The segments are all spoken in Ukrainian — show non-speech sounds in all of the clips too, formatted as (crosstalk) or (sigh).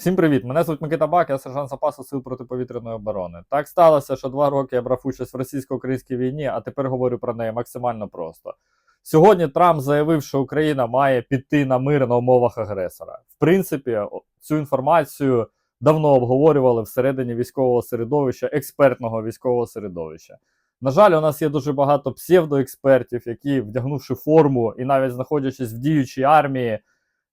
Всім привіт! Мене звуть Микита Бак, я сержант запасу сил протиповітряної оборони. Так сталося, що два роки я брав участь в російсько-українській війні, а тепер говорю про неї максимально просто. Сьогодні Трамп заявив, що Україна має піти на мир на умовах агресора. В принципі, цю інформацію давно обговорювали всередині військового середовища, експертного військового середовища. На жаль, у нас є дуже багато псевдоекспертів, які, вдягнувши форму і навіть знаходячись в діючій армії,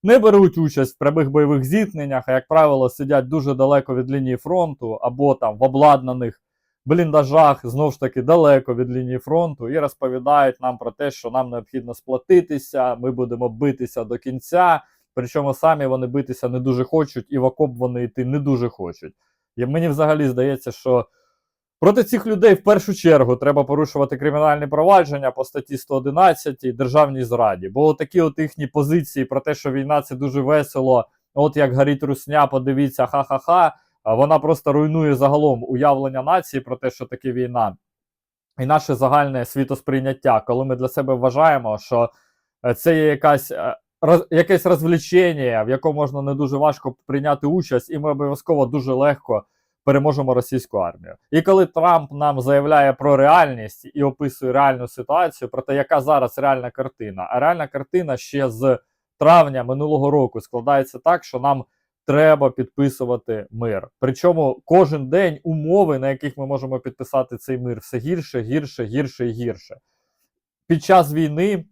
не беруть участь в прямих бойових зіткненнях, а як правило, сидять дуже далеко від лінії фронту або там в обладнаних бліндажах, знову ж таки, далеко від лінії фронту, і розповідають нам про те, що нам необхідно сплатитися, ми будемо битися до кінця. Причому самі вони битися не дуже хочуть, і в окоп вони йти не дуже хочуть. І мені взагалі здається, що проти цих людей в першу чергу треба порушувати кримінальні провадження по статті 111 державній зраді. Бо такі от їхні позиції про те, що війна це дуже весело, от як горить русня, подивіться, ха-ха-ха. Вона просто руйнує загалом уявлення нації про те, що таке війна, і наше загальне світосприйняття, коли ми для себе вважаємо, що е, це є якась. е, роз- Якесь розвлечення, в якому можна не дуже важко прийняти участь, і ми обов'язково дуже легко переможемо російську армію. І коли Трамп нам заявляє про реальність і описує реальну ситуацію, про те, яка зараз реальна картина, а реальна картина ще з травня минулого року складається так, що нам треба підписувати мир. Причому кожен день умови, на яких ми можемо підписати цей мир, все гірше, гірше, гірше і гірше. Під час війни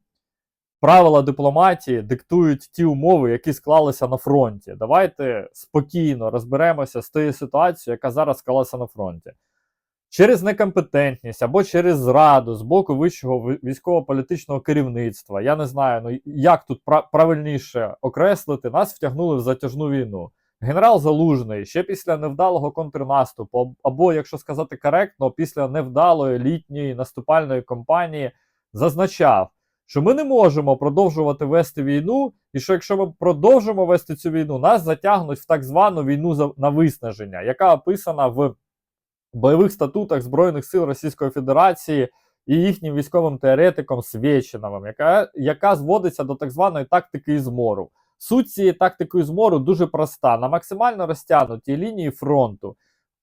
правила дипломатії диктують ті умови, які склалися на фронті. Давайте спокійно розберемося з тією ситуацією, яка зараз склалася на фронті. Через некомпетентність або через зраду з боку вищого військово-політичного керівництва, я не знаю, ну як тут правильніше окреслити, нас втягнули в затяжну війну. Генерал Залужний ще після невдалого контрнаступу, або, якщо сказати коректно, після невдалої літньої наступальної кампанії зазначав, що ми не можемо продовжувати вести війну, і що якщо ми продовжимо вести цю війну, нас затягнуть в так звану війну на виснаження, яка описана в бойових статутах Збройних сил Російської Федерації і їхнім військовим теоретиком Свєчиновим, яка, яка зводиться до так званої тактики змору. Суть цієї тактики змору дуже проста: на максимально розтягнутій лінії фронту,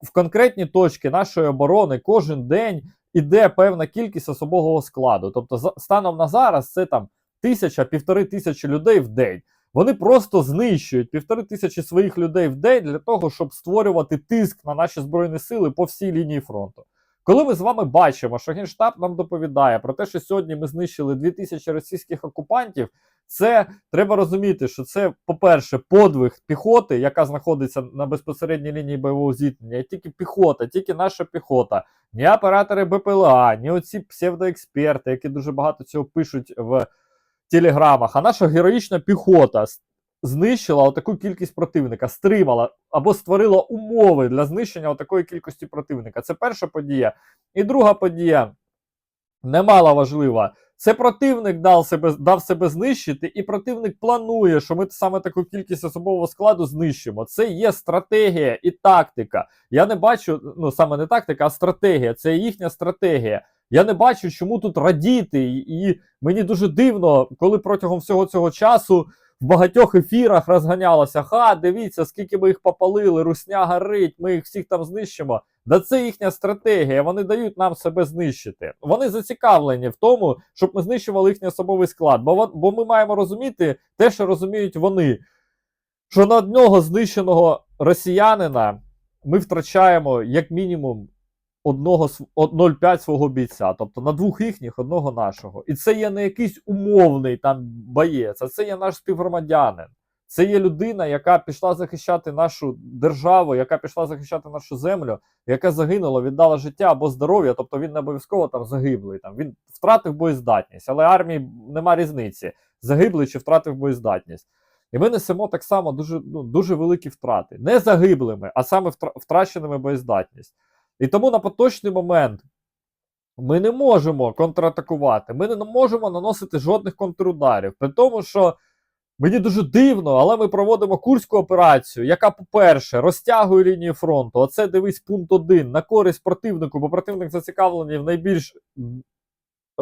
в конкретні точки нашої оборони кожен день іде певна кількість особового складу. Тобто, станом на зараз це там тисяча, півтори тисячі людей в день. Вони просто знищують півтори тисячі своїх людей в день для того, щоб створювати тиск на наші збройні сили по всій лінії фронту. Коли ми з вами бачимо, що Генштаб нам доповідає про те, що сьогодні ми знищили 2000 російських окупантів, це треба розуміти, що це, по-перше, подвиг піхоти, яка знаходиться на безпосередній лінії бойового зіткнення, і тільки піхота, тільки наша піхота, ні оператори БПЛА, ні оці псевдоексперти, які дуже багато цього пишуть в телеграмах, а наша героїчна піхота знищила отаку кількість противника, стримала або створила умови для знищення такої кількості противника. Це перша подія. І друга подія, немало важлива. Це противник дав себе, дав себе знищити, і противник планує, що ми саме таку кількість особового складу знищимо. Це є стратегія і тактика. Я не бачу, ну саме не тактика, а стратегія. Це їхня стратегія. Я не бачу, чому тут радіти. І мені дуже дивно, коли протягом всього цього часу в багатьох ефірах розганялося: ха, дивіться, скільки ми їх попалили, русня горить, ми їх всіх там знищимо. Да це їхня стратегія. Вони дають нам себе знищити. Вони зацікавлені в тому, щоб ми знищували їхній особовий склад. Бо, бо ми маємо розуміти те, що розуміють вони. Що на одного знищеного росіянина ми втрачаємо як мінімум одного св- од- 0,5 свого бійця, тобто на двох їхніх, одного нашого. І це є не якийсь умовний там боєць, а це є наш співгромадянин. Це є людина, яка пішла захищати нашу державу, яка пішла захищати нашу землю, яка загинула, віддала життя або здоров'я, тобто він не обов'язково там загиблий. Там він втратив боєздатність, але армії нема різниці, загиблий чи втратив боєздатність. І ми несемо так само дуже, ну, дуже великі втрати. Не загиблими, а саме втра- втраченими боєздатність. І тому на поточний момент ми не можемо контратакувати, ми не можемо наносити жодних контрударів. При тому, що мені дуже дивно, але ми проводимо курську операцію, яка, по-перше, розтягує лінію фронту. Оце дивись пункт 1 на користь противнику, бо противник зацікавлений в найбільш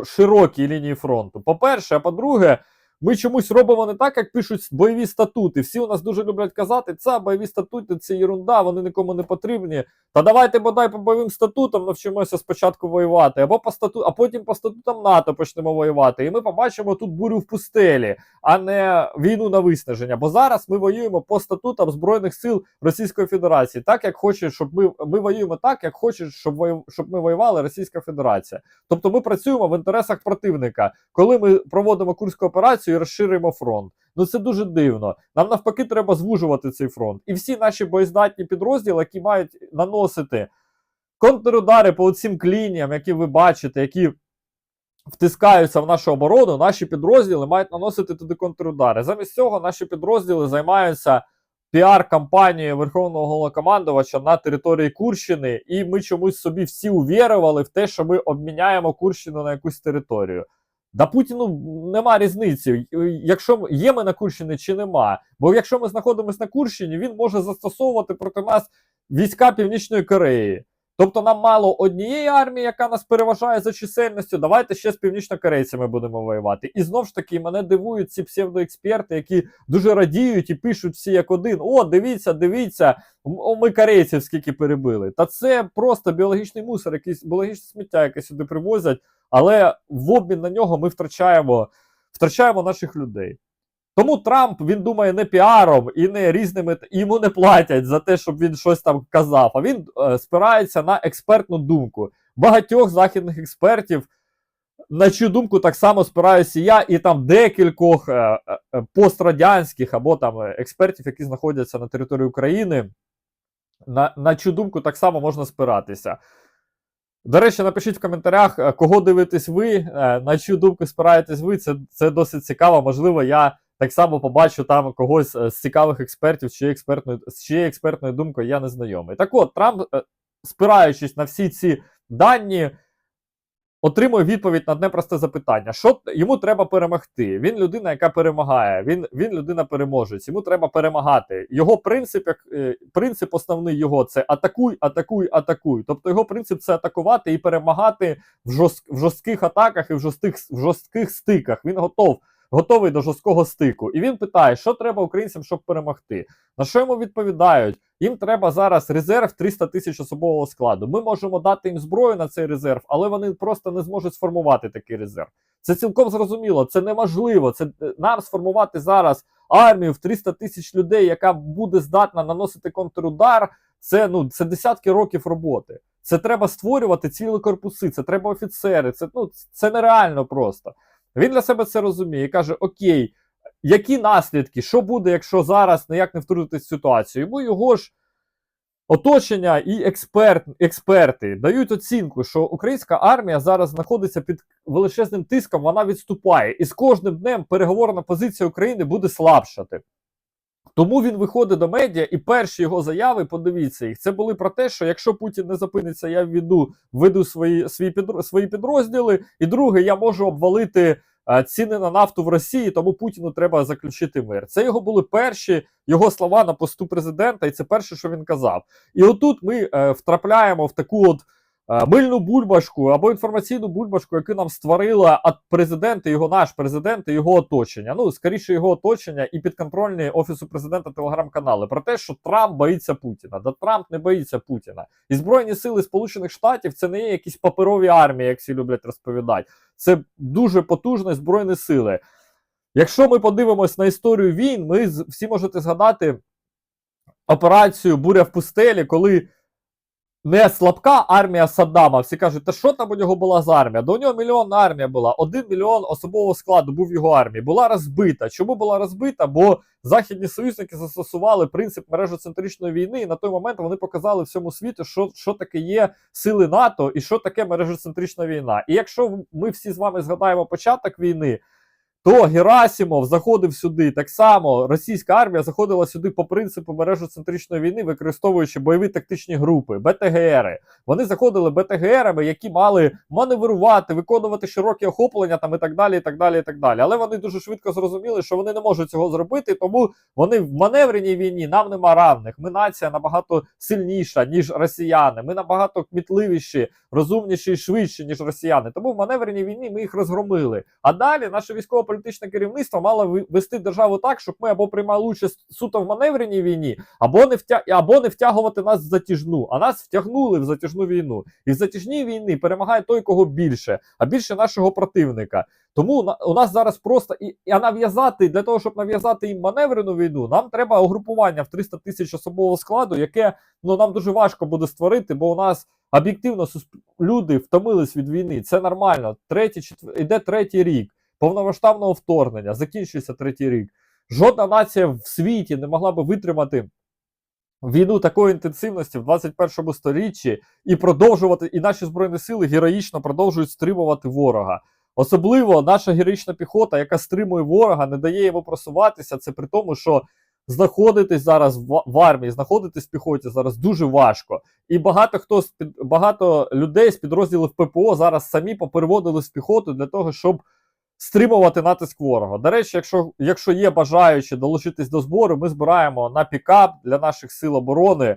широкій лінії фронту. По-перше, а по-друге, ми чомусь робимо не так, як пишуть бойові статути. Всі у нас дуже люблять казати, це бойові статути, це ерунда, вони нікому не потрібні. Та давайте бодай по бойовим статутам навчимося спочатку воювати, або по стату, а потім по статутам НАТО почнемо воювати. І ми побачимо тут бурю в пустелі, а не війну на виснаження. Бо зараз ми воюємо по статутам Збройних сил Російської Федерації, так як хоче, щоб ми, ми воюємо так, як хоче, щоб вою- щоб ми воювали Російська Федерація. Тобто ми працюємо в інтересах противника, коли ми проводимо курську операцію і розширюємо фронт. Ну це дуже дивно. Нам навпаки треба звужувати цей фронт. І всі наші боєздатні підрозділи, які мають наносити контрудари по цим клініям, які ви бачите, які втискаються в нашу оборону, наші підрозділи мають наносити туди контрудари. Замість цього наші підрозділи займаються піар-кампанією Верховного Головнокомандувача на території Курщини, і ми чомусь собі всі увірували в те, що ми обміняємо Курщину на якусь територію. Да Путіну нема різниці, якщо є ми на Курщині чи нема. Бо якщо ми знаходимося на Курщині, він може застосовувати проти нас війська Північної Кореї. Тобто нам мало однієї армії, яка нас переважає за чисельністю. Давайте ще з північнокорейцями будемо воювати. І знов ж таки мене дивують ці псевдоексперти, які дуже радіють і пишуть всі як один: О, дивіться, дивіться, о, ми корейців скільки перебили. Та це просто біологічний мусор, якийсь біологічне сміття, яке сюди привозять. Але в обмін на нього ми втрачаємо, втрачаємо наших людей. Тому Трамп він думає не піаром і не різними йому не платять за те, щоб він щось там казав. А він е, спирається на експертну думку багатьох західних експертів. На чию думку так само спираюся я, і там декількох е, е, пострадянських або там експертів, які знаходяться на території України. На, на чию думку так само можна спиратися. До речі, напишіть в коментарях, е, кого дивитесь ви, е, на чию думку спираєтесь ви. Це, це досить цікаво. Можливо, я так само побачу там когось е, з цікавих експертів, з чиєю експертною, з чиєю експертною думкою я не знайомий. Так от, Трамп, спираючись на всі ці дані, отримує відповідь на одне просте запитання: що йому треба перемогти? Він людина, яка перемагає, він, він людина переможець, йому треба перемагати. Його принцип, як е, принцип основний його це атакуй, атакуй, атакуй. Тобто його принцип це атакувати і перемагати в, жорст, в жорстких атаках і в жорстких, в жорстких стиках. Він готов. Готовий до жорсткого стику, і він питає, що треба українцям, щоб перемогти. На що йому відповідають? Їм треба зараз резерв 300 тисяч особового складу. Ми можемо дати їм зброю на цей резерв, але вони просто не зможуть сформувати такий резерв. Це цілком зрозуміло, це неможливо. Це е, нам сформувати зараз армію в 300 тисяч людей, яка буде здатна наносити контрудар. Це ну це десятки років роботи. Це треба створювати цілі корпуси, це треба офіцери. Це ну це нереально просто. Він для себе це розуміє і каже: Окей, які наслідки? Що буде, якщо зараз ніяк не втрутитись в ситуацію? Йому його ж оточення і експерт, експерти дають оцінку, що українська армія зараз знаходиться під величезним тиском, вона відступає, і з кожним днем переговорна позиція України буде слабшати. Тому він виходить до медіа, і перші його заяви, подивіться їх, це були про те, що якщо Путін не зупиниться, я введу, введу свої, свої, підро- свої підрозділи. І друге, я можу обвалити е, ціни на нафту в Росії, тому Путіну треба заключити мир. Це його були перші його слова на посту президента, і це перше, що він казав. І отут ми е, втрапляємо в таку от мильну бульбашку або інформаційну бульбашку, яку нам створила от президента, його наш президент і його оточення. Ну, скоріше, його оточення і підконтрольні офісу президента телеграм-канали про те, що Трамп боїться Путіна. Да Трамп не боїться Путіна. І Збройні сили Сполучених Штатів це не є якісь паперові армії, як всі люблять розповідати. Це дуже потужні збройні сили. Якщо ми подивимось на історію війн, ми всі можете згадати операцію Буря в пустелі, коли не слабка армія Саддама. Всі кажуть, та що там у нього була за армія? До нього мільйонна армія була. Один мільйон особового складу був його армії. Була розбита. Чому була розбита? Бо західні союзники застосували принцип мережоцентричної війни, і на той момент вони показали всьому світу, що, що таке є сили НАТО і що таке мережоцентрична війна. І якщо ми всі з вами згадаємо початок війни. То Герасимов заходив сюди так само. Російська армія заходила сюди по принципу мережоцентричної війни, використовуючи бойові тактичні групи, БТГРи. Вони заходили БТГРами, які мали маневрувати, виконувати широкі охоплення там і так далі. і так далі, і так далі. Але вони дуже швидко зрозуміли, що вони не можуть цього зробити, тому вони в маневреній війні нам нема равних. Ми нація набагато сильніша, ніж росіяни. Ми набагато кмітливіші, розумніші і швидші, ніж росіяни. Тому в маневреній війні ми їх розгромили. А далі наше військово політичне керівництво мало вести державу так, щоб ми або приймали участь суто в маневреній війні, або не втя... або не втягувати нас в затяжну. А нас втягнули в затяжну війну. І в затяжній війні перемагає той, кого більше, а більше нашого противника. Тому у нас зараз просто і, і нав'язати для того, щоб нав'язати їм маневрену війну, нам треба угрупування в 300 тисяч особового складу, яке ну нам дуже важко буде створити, бо у нас об'єктивно люди втомились від війни. Це нормально. Третій, четвер... іде третій рік повномасштабного вторгнення, закінчується третій рік. Жодна нація в світі не могла би витримати війну такої інтенсивності в 21 сторіччі і продовжувати, і наші збройні сили героїчно продовжують стримувати ворога. Особливо наша героїчна піхота, яка стримує ворога, не дає йому просуватися. Це при тому, що знаходитись зараз в, армії, знаходитись в піхоті зараз дуже важко. І багато хто з під багато людей з підрозділів ППО зараз самі попереводили в піхоту для того, щоб стримувати натиск ворога. До речі, якщо, якщо є бажаючі долучитись до збору, ми збираємо на пікап для наших сил оборони.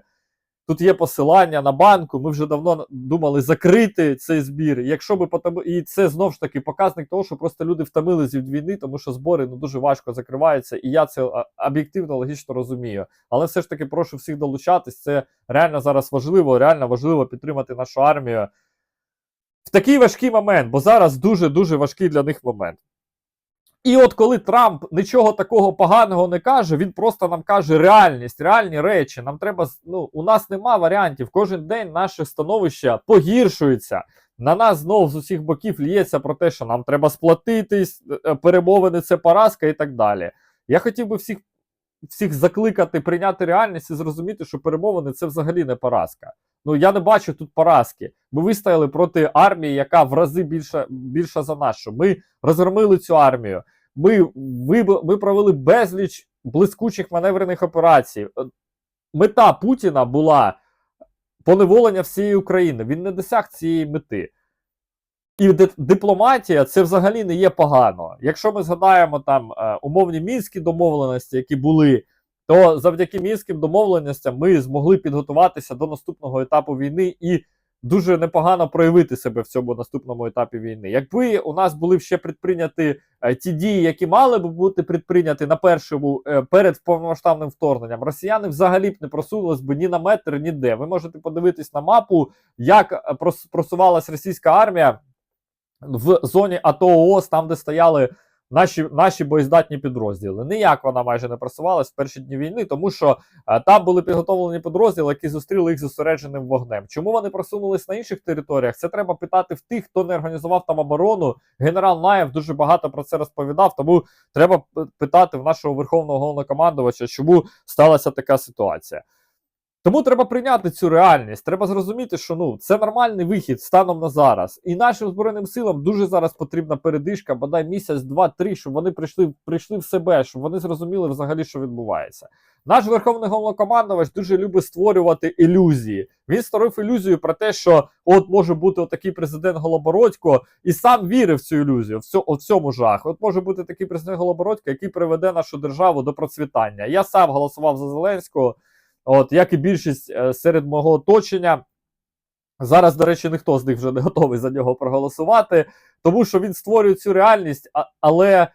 Тут є посилання на банку. Ми вже давно думали закрити цей збір. Якщо ми потом... і це знов ж таки показник того, що просто люди втомилися від війни, тому що збори ну дуже важко закриваються, і я це об'єктивно логічно розумію. Але все ж таки прошу всіх долучатись. Це реально зараз важливо. Реально важливо підтримати нашу армію в такий важкий момент, бо зараз дуже дуже важкий для них момент. І от коли Трамп нічого такого поганого не каже, він просто нам каже реальність, реальні речі. Нам треба ну, у нас нема варіантів. Кожен день наше становище погіршується. На нас знов з усіх боків лється про те, що нам треба сплатитись, е, перемовини це поразка і так далі. Я хотів би всіх, всіх закликати прийняти реальність і зрозуміти, що перемовини це взагалі не поразка. Ну я не бачу тут поразки. Ми вистояли проти армії, яка в рази більша, більша за нашу. Ми розгромили цю армію. Ми, ми провели безліч блискучих маневрених операцій. Е, Мета Путіна була поневолення всієї України. Він не досяг цієї мети. І дипломатія це взагалі не є погано. Якщо ми згадаємо там е, умовні мінські домовленості, які були, то завдяки мінським домовленостям ми змогли підготуватися до наступного етапу війни і дуже непогано проявити себе в цьому наступному етапі війни. Якби у нас були ще предприйняті е, ті дії, які мали б бути предприйняті на першому е, перед повномасштабним вторгненням, росіяни взагалі б не просунулись би ні на метр, ніде. Ви можете подивитись на мапу, як е, просувалась російська армія в зоні АТО ООС, там, де стояли наші, наші боєздатні підрозділи. Ніяк вона майже не просувалась в перші дні війни, тому що е, там були підготовлені підрозділи, які зустріли їх зосередженим вогнем. Чому вони просунулись на інших територіях? Це треба питати в тих, хто не організував там оборону. Генерал Наєв дуже багато про це розповідав. Тому треба питати в нашого верховного головнокомандувача, чому сталася така ситуація. Тому треба прийняти цю реальність. Треба зрозуміти, що ну це нормальний вихід станом на зараз. І нашим збройним силам дуже зараз потрібна передишка, бодай місяць, два-три, щоб вони прийшли, прийшли в себе, щоб вони зрозуміли взагалі, що відбувається. Наш верховний головнокомандувач дуже любить створювати ілюзії. Він створив ілюзію про те, що от може бути отакий президент Голобородько, і сам вірив в цю ілюзію. В цьому, жах. От може бути такий президент Голобородько, який приведе нашу державу до процвітання. Я сам голосував за Зеленського. От, як і більшість е, серед мого оточення. Зараз, до речі, ніхто з них вже не готовий за нього проголосувати, тому що він створює цю реальність, але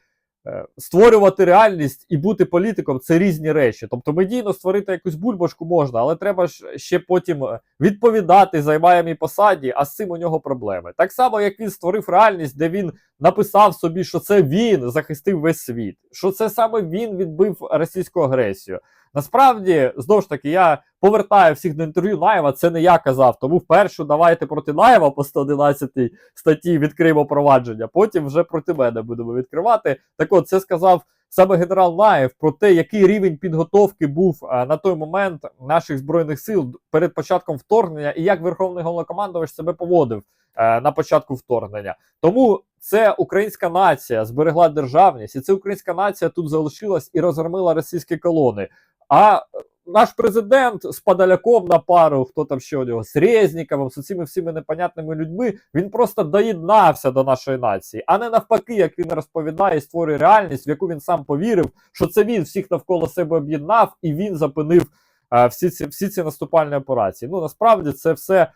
е, створювати реальність і бути політиком це різні речі. Тобто медійно створити якусь бульбашку можна, але треба ж ще потім е, відповідати займаємій посаді, а з цим у нього проблеми. Так само, як він створив реальність, де він написав собі, що це він захистив весь світ, що це саме він відбив російську агресію. Насправді, знову ж таки, я повертаю всіх до інтерв'ю Наєва, це не я казав. Тому вперше давайте проти Наєва по 111 статті відкриємо провадження, потім вже проти мене будемо відкривати. Так от, це сказав саме генерал Наєв про те, який рівень підготовки був а, на той момент наших збройних сил перед початком вторгнення, і як Верховний головнокомандувач себе поводив е, на початку вторгнення. Тому це українська нація зберегла державність, і це українська нація тут залишилась і розгромила російські колони. А наш президент з Подоляком на пару, хто там ще у нього, з Резніковим, з цими всіми непонятними людьми, він просто доєднався до нашої нації, а не навпаки, як він розповідає і створює реальність, в яку він сам повірив, що це він всіх навколо себе об'єднав і він запинив е, всі, ці, всі ці наступальні операції. Ну насправді це все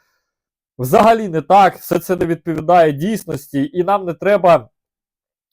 взагалі не так, все це не відповідає дійсності, і нам не треба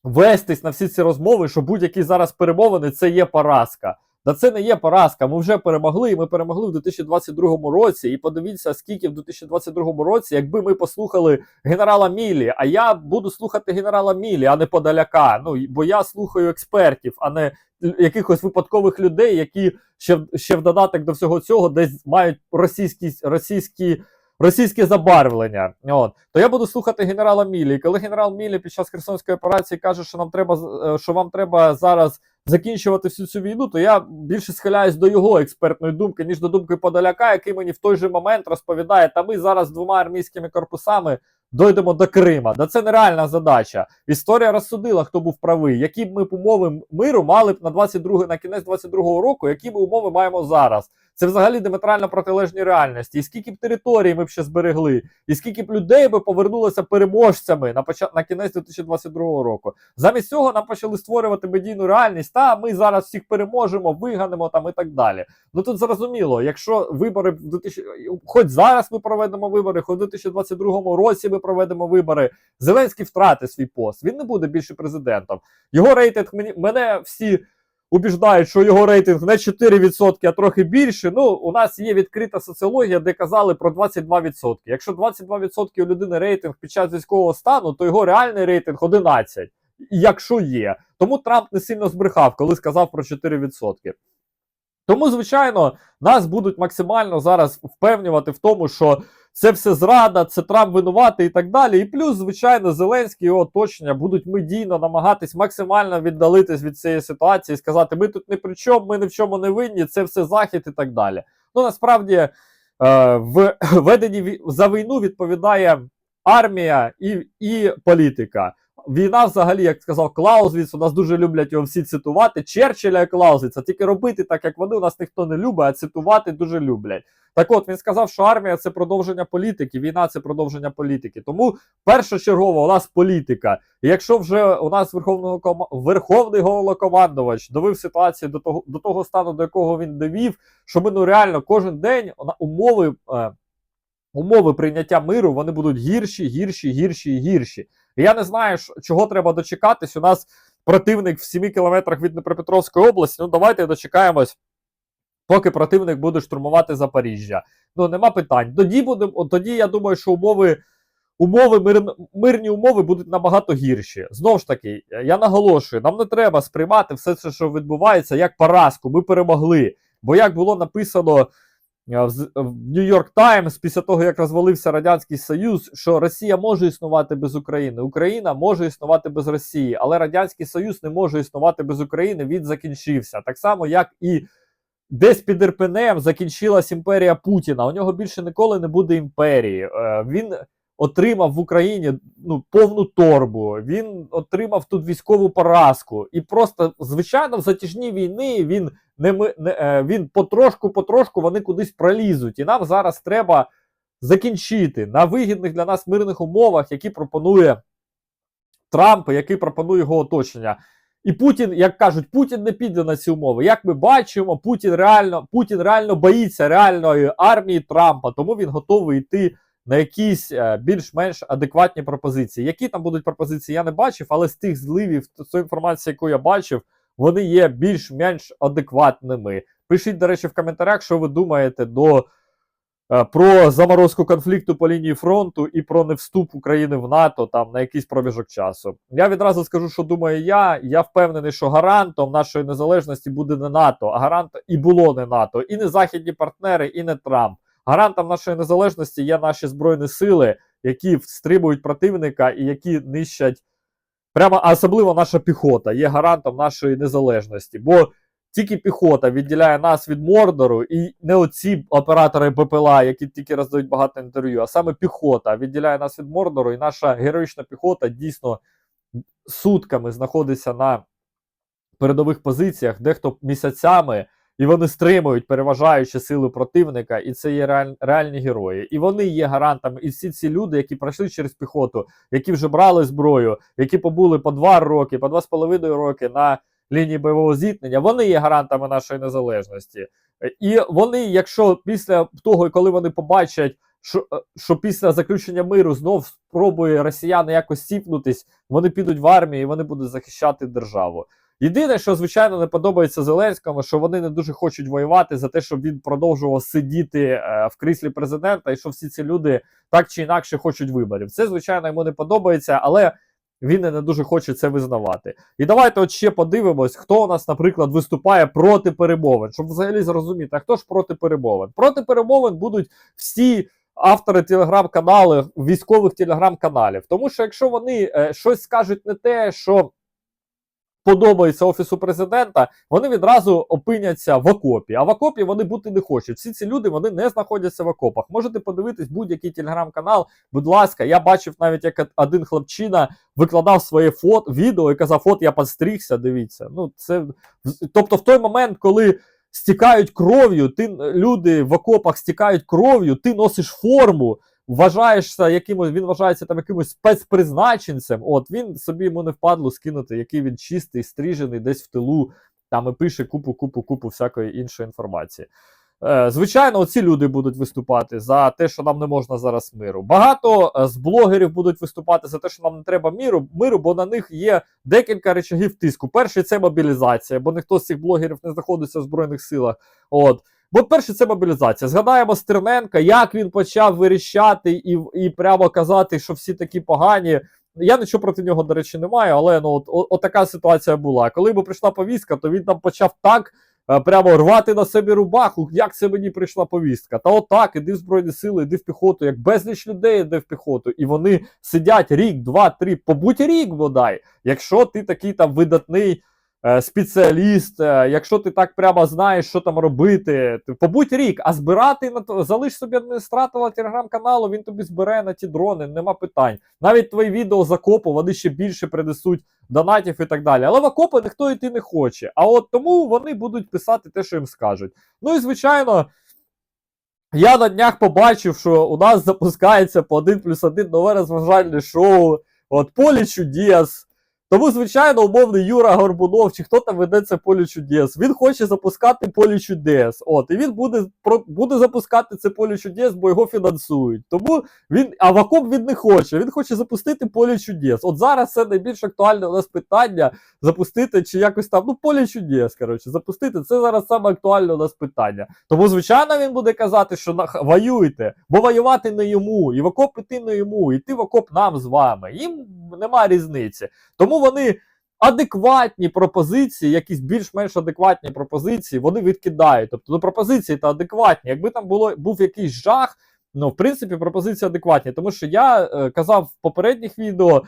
вестись на всі ці розмови, що будь-які зараз перемовини це є поразка. Да це не є поразка. Ми вже перемогли, і ми перемогли в 2022 році. І подивіться, скільки в 2022 році, якби ми послухали генерала Мілі, а я буду слухати генерала Мілі, а не Подаляка. Ну бо я слухаю експертів, а не якихось випадкових людей, які ще, ще в додаток до всього цього десь мають російські російські. Російське забарвлення, от то я буду слухати генерала Мілі. І коли генерал Мілі під час Херсонської операції каже, що нам треба е, що вам треба зараз закінчувати всю цю війну, то я більше схиляюсь до його експертної думки, ніж до думки Подоляка, який мені в той же момент розповідає, та ми зараз двома армійськими корпусами дойдемо до Крима. Да це нереальна задача. Історія розсудила, хто був правий. Які б ми умови миру мали б на 22 на кінець 22-го року, які ми умови маємо зараз. Це взагалі диаметрально протилежні реальності. І скільки б територій ми б ще зберегли, і скільки б людей би повернулося переможцями на почат... на кінець 2022 року. Замість цього нам почали створювати медійну реальність. Та ми зараз всіх переможемо, виганемо там і так далі. Ну тут зрозуміло, якщо вибори в 2000... хоч зараз ми проведемо вибори, хоч в 2022 році ми проведемо вибори. Зеленський втратить свій пост. Він не буде більше президентом. Його рейтинг мені мене всі. Убіждають, що його рейтинг не 4%, а трохи більше. Ну, у нас є відкрита соціологія, де казали про 22%. Якщо 22% у людини рейтинг під час військового стану, то його реальний рейтинг 11%. Якщо є. Тому Трамп не сильно збрехав, коли сказав про 4%. Тому, звичайно, нас будуть максимально зараз впевнювати в тому, що це все зрада, це Трамп винуватий і так далі. І плюс, звичайно, Зеленський його оточення будуть медійно намагатись максимально віддалитись від цієї ситуації і сказати: ми тут ні при чому, ми ні в чому не винні, це все захід і так далі. Ну насправді е, в (clears throat) веденні за війну відповідає армія і, і політика. Війна, взагалі, як сказав Клаузвіц, у нас дуже люблять його всі цитувати. Черчилля і Клаузвіца. Тільки робити так, як вони, у нас ніхто не любить, а цитувати дуже люблять. Так от він сказав, що армія це продовження політики, війна це продовження політики. Тому першочергово у нас політика. І якщо вже у нас верховного верховний головнокомандувач довів ситуацію до того до того стану, до якого він довів, що ми ну реально кожен день умови. Е, Умови прийняття миру вони будуть гірші, гірші, гірші і гірші. І я не знаю, чого треба дочекатись. У нас противник в 7 кілометрах від Дніпропетровської області. Ну давайте дочекаємось, поки противник буде штурмувати Запоріжжя. Ну нема питань. Тоді будемо. Тоді я думаю, що умови. Умови мир, мирні умови будуть набагато гірші. Знову ж таки, я наголошую, нам не треба сприймати все це, що відбувається, як поразку. Ми перемогли. Бо як було написано в Нью-Йорк Таймс після того, як розвалився Радянський Союз, що Росія може існувати без України, Україна може існувати без Росії, але Радянський Союз не може існувати без України. Він закінчився. Так само, як і десь під Ірпенем закінчилась імперія Путіна. У нього більше ніколи не буде імперії. Е, Він отримав в Україні ну, повну торбу. Він отримав тут військову поразку. І просто, звичайно, в затяжній війни він не ми не е, він потрошку-потрошку вони кудись пролізуть. І нам зараз треба закінчити на вигідних для нас мирних умовах, які пропонує Трамп, який пропонує його оточення. І Путін, як кажуть, Путін не піде на ці умови. Як ми бачимо, Путін реально Путін реально боїться реальної армії Трампа, тому він готовий йти на якісь е, більш-менш адекватні пропозиції. Які там будуть пропозиції, я не бачив, але з тих зливів, з тої інформації, яку я бачив, вони є більш-менш адекватними. Пишіть, до речі, в коментарях, що ви думаєте до, е, про заморозку конфлікту по лінії фронту і про невступ України в НАТО там на якийсь проміжок часу. Я відразу скажу, що думаю я. Я впевнений, що гарантом нашої незалежності буде не НАТО, а гарант і було не НАТО, і не західні партнери, і не Трамп. Гарантом нашої незалежності є наші збройні сили, які стримують противника і які нищать. Прямо особливо наша піхота є гарантом нашої незалежності. Бо тільки піхота відділяє нас від Мордору, і не оці оператори БПЛА, які тільки роздають багато інтерв'ю, а саме піхота відділяє нас від Мордору, і наша героїчна піхота дійсно сутками знаходиться на передових позиціях, дехто місяцями, і вони стримують переважаючі сили противника, і це є реаль, реальні герої. І вони є гарантами. І всі ці люди, які пройшли через піхоту, які вже брали зброю, які побули по два роки, по два з половиною роки на лінії бойового зіткнення, вони є гарантами нашої незалежності. І вони, якщо після того, коли вони побачать що, е, що після заключення миру знов спробує росіяни якось сіпнутись, вони підуть в армію і вони будуть захищати державу. Єдине, що звичайно не подобається Зеленському, що вони не дуже хочуть воювати за те, щоб він продовжував сидіти е, в кріслі президента, і що всі ці люди так чи інакше хочуть виборів. Це звичайно йому не подобається, але він не дуже хоче це визнавати. І давайте от ще подивимось, хто у нас, наприклад, виступає проти перемовин, щоб взагалі зрозуміти, а хто ж проти перемовин? Проти перемовин будуть всі. Автори телеграм-каналів, військових телеграм-каналів. Тому що якщо вони е, щось скажуть не те, що подобається офісу президента, вони відразу опиняться в окопі. А в окопі вони бути не хочуть. Всі ці люди вони не знаходяться в окопах. Можете подивитись будь-який телеграм-канал. Будь ласка, я бачив навіть, як один хлопчина викладав своє фото відео і казав: От я підстригся. Дивіться. Ну це тобто, в той момент, коли. Стікають кров'ю, ти люди в окопах стікають кров'ю, ти носиш форму, вважаєшся якимось, він вважається там якимось спецпризначенцем. От він собі йому не впадло скинути, який він чистий, стрижений, десь в тилу, там і пише купу, купу, купу всякої іншої інформації. Е, Звичайно, оці люди будуть виступати за те, що нам не можна зараз миру. Багато е, з блогерів будуть виступати за те, що нам не треба миру, миру, бо на них є декілька речагів тиску. Перший це мобілізація, бо ніхто з цих блогерів не знаходиться в Збройних силах. От. Бо перше, це мобілізація. Згадаємо Стерненка, як він почав вирішати і і прямо казати, що всі такі погані. Я нічого проти нього, до речі, не маю, але ну от, от, от така ситуація була. Коли йому прийшла повістка, то він там почав так е, прямо рвати на себе рубаху. Як це мені прийшла повістка? Та отак, іди в Збройні Сили, іди в піхоту, як безліч людей йде в піхоту, і вони сидять рік, два, три, побудь рік бодай. Якщо ти такий там видатний. Е, спеціаліст, е, якщо ти так прямо знаєш, що там робити, ти побудь рік, а збирати на то залиш собі адміністратора телеграм-каналу, він тобі збере на ті дрони, нема питань. Навіть твої відео з окопу, вони ще більше принесуть донатів і так далі. Але в окопи ніхто йти не хоче. А от тому вони будуть писати те, що їм скажуть. Ну і звичайно. Я на днях побачив, що у нас запускається по 1 плюс 1 нове розважальне шоу. От Полі Чудес. Тому, звичайно, умовний Юра Горбунов, чи хто там веде це поле чудес, він хоче запускати поле чудес. От, і він буде про, буде запускати це поле чудес, бо його фінансують. Тому він, а вакуум він не хоче. Він хоче запустити поле чудес. От зараз це найбільш актуальне у нас питання запустити чи якось там, ну, поле чудес, коротше, запустити. Це зараз саме актуальне у нас питання. Тому, звичайно, він буде казати, що на, воюйте, бо воювати не йому, і в окоп іти не йому, іти в окоп нам з вами. Їм немає різниці. Тому вони адекватні пропозиції, якісь більш-менш адекватні пропозиції, вони відкидають. Тобто ну, пропозиції та адекватні. Якби там було був якийсь жах, ну в принципі пропозиції адекватні. Тому що я е, казав в попередніх відео.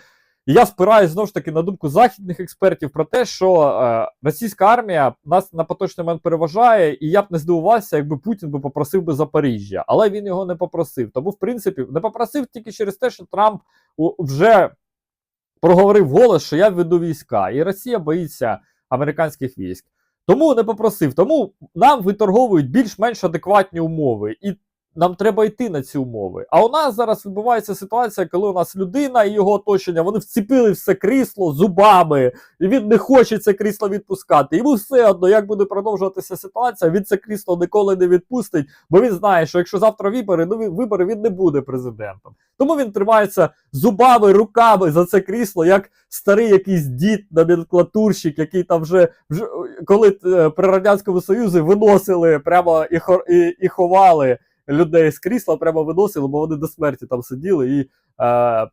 І я спираюсь знову ж таки на думку західних експертів про те, що е, російська армія нас на поточний момент переважає, і я б не здивувався, якби Путін би попросив би Запоріжжя, але він його не попросив. Тому, в принципі, не попросив тільки через те, що Трамп вже проговорив голос, що я введу війська, і Росія боїться американських військ. Тому не попросив. Тому нам виторговують більш-менш адекватні умови. І нам треба йти на ці умови. А у нас зараз відбувається ситуація, коли у нас людина і його оточення вони вціпили все крісло зубами, і він не хоче це крісло відпускати. Йому все одно, як буде продовжуватися ситуація, він це крісло ніколи не відпустить, бо він знає, що якщо завтра вибори, ну вибори він не буде президентом. Тому він тримається зубами, руками за це крісло, як старий якийсь дід, номенклатурщик, який там вже вже коли е, при радянському союзі виносили прямо і, і, і ховали людей з крісла прямо виносили, бо вони до смерті там сиділи і е,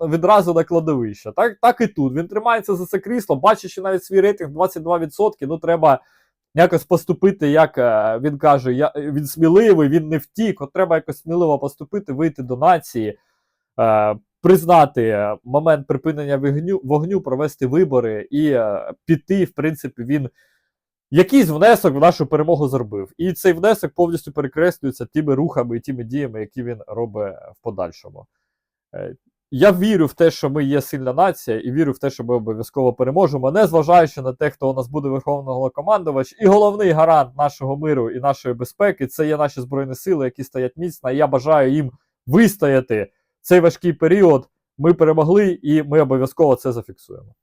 відразу на кладовище. Так так і тут. Він тримається за це крісло, бачачи навіть свій рейтинг 22%, ну треба якось поступити, як е, він каже, я, він сміливий, він не втік, от треба якось сміливо поступити, вийти до нації. Е, Признати момент припинення вогню, вогню, провести вибори і е, піти, в принципі, він якийсь внесок в нашу перемогу зробив. І цей внесок повністю перекреслюється тими рухами і тими діями, які він робить в подальшому. Е, я вірю в те, що ми є сильна нація, і вірю в те, що ми обов'язково переможемо, незважаючи на те, хто у нас буде верховний головнокомандувач. І головний гарант нашого миру і нашої безпеки це є наші збройні сили, які стоять міцно. І я бажаю їм вистояти цей важкий період. Ми перемогли, і ми обов'язково це зафіксуємо.